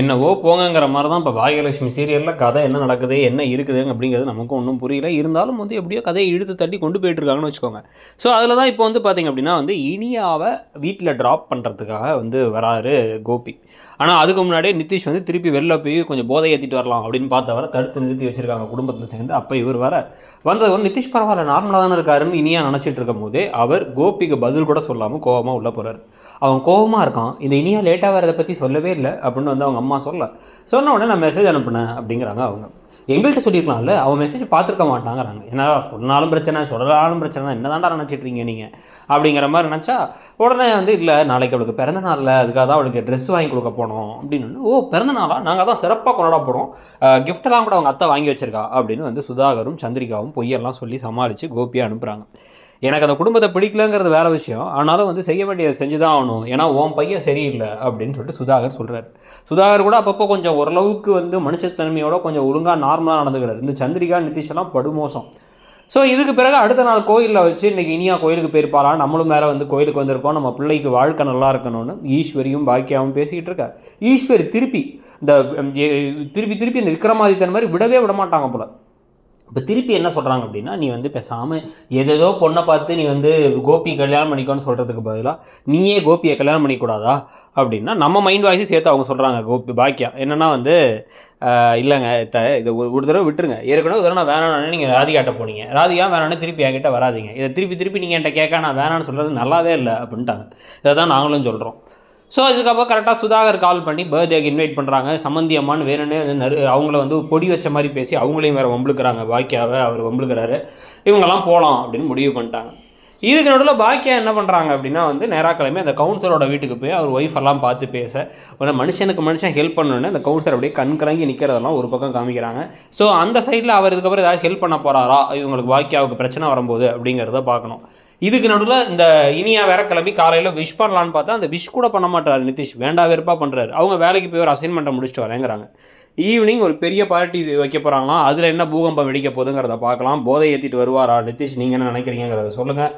என்னவோ போங்கங்கிற மாதிரி தான் இப்போ பாகியலட்சுமி சீரியலில் கதை என்ன நடக்குது என்ன இருக்குது அப்படிங்கிறது நமக்கும் ஒன்றும் புரியல. இருந்தாலும் வந்து எப்படியோ கதையை இழுத்து தட்டி கொண்டு போயிட்டுருக்காங்கன்னு வச்சுக்கோங்க. ஸோ அதில் தான் இப்போ வந்து பார்த்திங்க அப்படின்னா வந்து இனியாவை வீட்டில் ட்ராப் பண்ணுறதுக்காக வந்து வராரு கோபி. ஆனால் அதுக்கு முன்னாடியே நிதிஷ் வந்து திருப்பி வெளில போய் கொஞ்சம் போதை ஏற்றிட்டு வரலாம் அப்படின்னு பார்த்தவரை தடுத்து நிறுத்தி வச்சுருக்காங்க குடும்பத்தில் சேர்ந்து. அப்போ இவர் வர வந்தது வந்து நிதிஷ் பரவாயில்ல நார்மலாக தானே இருக்காருன்னு இனியா நினச்சிட்டு இருக்கும் போதே அவர் கோபிக்கு பதில் கூட சொல்லாமல் கோவமாக உள்ளே போகிறார் அவன் கோவமாக இருக்கான் இந்த இனியா லேட்டாக வரதை பற்றி சொல்லவே இல்லை அப்படின்னு வந்து அவங்க அம்மா சொல்ல சொன்ன உடனே நான் மெசேஜ் அனுப்பினேன் அப்படிங்கிறாங்க அவங்க. எங்கள்கிட்ட சொல்லியிருக்கலாம்ல அவன் மெசேஜ் பார்த்துருக்க மாட்டாங்கிறாங்க. ஏன்னா சொன்னாலும் பிரச்சனை சொல்லலாலும் பிரச்சனை என்ன தாண்டா நினச்சிட்டு இருக்கீங்க நீங்கள் அப்படிங்கிற மாதிரி நினச்சா உடனே வந்து இல்லை நாளைக்கு அவளுக்கு பிறந்த நாளில் அதுக்காக தான் அவளுக்கு ட்ரெஸ் வாங்கி கொடுக்க போனோம். அப்படின்னு ஓ பிறந்த நாளா? நாங்கள் தான் சிறப்பாக கொண்டாட போகிறோம் கிஃப்டெல்லாம் கூட அவங்க அத்தை வாங்கி வச்சிருக்கா. அப்படின்னு வந்து சுதாகரும் சந்திரிகாவும் பொய்யெல்லாம் சொல்லி சமாளித்து கோபியாக அனுப்புகிறாங்க எனக்கு அந்த குடும்பத்தை பிடிக்கலங்கிறது வேற விஷயம். ஆனாலும் வந்து செய்ய வேண்டியதை செஞ்சு தான் ஆகணும். ஏன்னா உன் பையன் சரியில்லை அப்படின்னு சொல்லிட்டு சுதாகர் சொல்கிறார் சுதாகர் கூட அப்பப்போ கொஞ்சம் ஓரளவுக்கு வந்து மனுஷத்தன்மையோட கொஞ்சம் ஒழுங்காக நார்மலாக நடந்துக்கிறார். இந்த சந்திரிகா நிதிஷெல்லாம் படுமோசம். ஸோ இதுக்கு பிறகு அடுத்த நாள் கோயிலில் வச்சு இன்றைக்கி இனியா கோயிலுக்கு போயிருப்பாரா நம்மளும் வேறு வந்து கோயிலுக்கு வந்திருக்கோம் நம்ம பிள்ளைக்கு வாழ்க்கை நல்லா இருக்கணும்னு ஈஸ்வரியும் பாக்கியாவும் பேசிக்கிட்டு இருக்கா. ஈஸ்வரி திருப்பி இந்த திருப்பி திருப்பி இந்த விக்ரமாதித்தன் மாதிரி விடவே விட மாட்டாங்க போல. இப்போ திருப்பி என்ன சொல்கிறாங்க அப்படின்னா நீ வந்து பேசாமல் எதேதோ பொண்ணை பார்த்து நீ வந்து கோபி கல்யாணம் பண்ணிக்கோன்னு சொல்கிறதுக்கு பதிலாக நீயே கோபியை கல்யாணம் பண்ணிக்கூடாதா? அப்படின்னா நம்ம மைண்ட் வாய்ஸும் சேர்த்து அவங்க சொல்கிறாங்க கோபி பாக்கியா என்னென்னா வந்து இல்லைங்க த இதை ஒரு ஒரு தடவை விட்டுருங்க. ஏற்கனவே ஒரு தடவை நான் வேணாம்னு நீங்கள் ராதிகாட்ட போனீங்க. ராதிகா வேணான்னு திருப்பி என்கிட்ட வராதீங்க. இதை திருப்பி திருப்பி நீங்கள் என்கிட்ட கேட்க நான் வேணான்னு சொல்கிறது நல்லாவே இல்லை அப்படின்ட்டாங்க. இதை தான் நாங்களும் சொல்கிறோம் ஸோ இதுக்கப்புறம் கரெக்டாக சுதாகர் கால் பண்ணி பர்த்டேக்கு இன்வைட் பண்ணுறாங்க சம்மந்தி அம்மான்னு வேணும்னு நறு அவங்கள வந்து பொடி வச்ச மாதிரி பேசி அவங்களையும் வேறு வம்புழுக்கிறாங்க. பாக்கியாவை அவர் வம்புழுக்கிறாரு. இவங்கெல்லாம் போகலாம் அப்படின்னு முடிவு பண்ணிட்டாங்க. இதுக்கு நடுவில் பாக்கியா என்ன பண்ணுறாங்க அப்படின்னா வந்து நேராக கிளம்பி அந்த கவுன்சிலரோட வீட்டுக்கு போய் அவர் ஒய்ஃப் எல்லாம் பார்த்து பேச உடனே மனுஷனுக்கு மனுஷன் ஹெல்ப் பண்ணணுன்னு அந்த கவுன்சிலர் அப்படியே கண் கலங்கி நிற்கிறதெல்லாம் ஒரு பக்கம் காமிக்கிறாங்க. ஸோ அந்த சைடில் அவர் இதுக்கப்புறம் ஏதாவது ஹெல்ப் பண்ண போகிறாரா இவங்களுக்கு பாக்கியாவுக்கு பிரச்சனை வரும்போது அப்படிங்கிறத பார்க்கணும். இதுக்கு நடுவில் இந்த இனியா வேற கிளம்பி காலையில் விஷ் பண்ணலான்னு பார்த்தா அந்த விஷ் கூட பண்ண மாட்டார் நிதிஷ். வேண்டா வெறுப்பாக பண்ணுறாரு அவங்க வேலைக்கு போய் ஒரு அசைன்மெண்ட்டை முடிச்சுட்டு வரேங்கிறாங்க. ஈவினிங் ஒரு பெரிய பார்ட்டி வைக்க போகிறாங்களாம் அதில் என்ன பூகம்பம் வெடிக்க போகுதுங்கிறத பார்க்கலாம். போதை ஏற்றிட்டு வருவாரா நிதிஷ்? நீங்கள் என்ன நினைக்கிறீங்கிறத சொல்லுங்கள்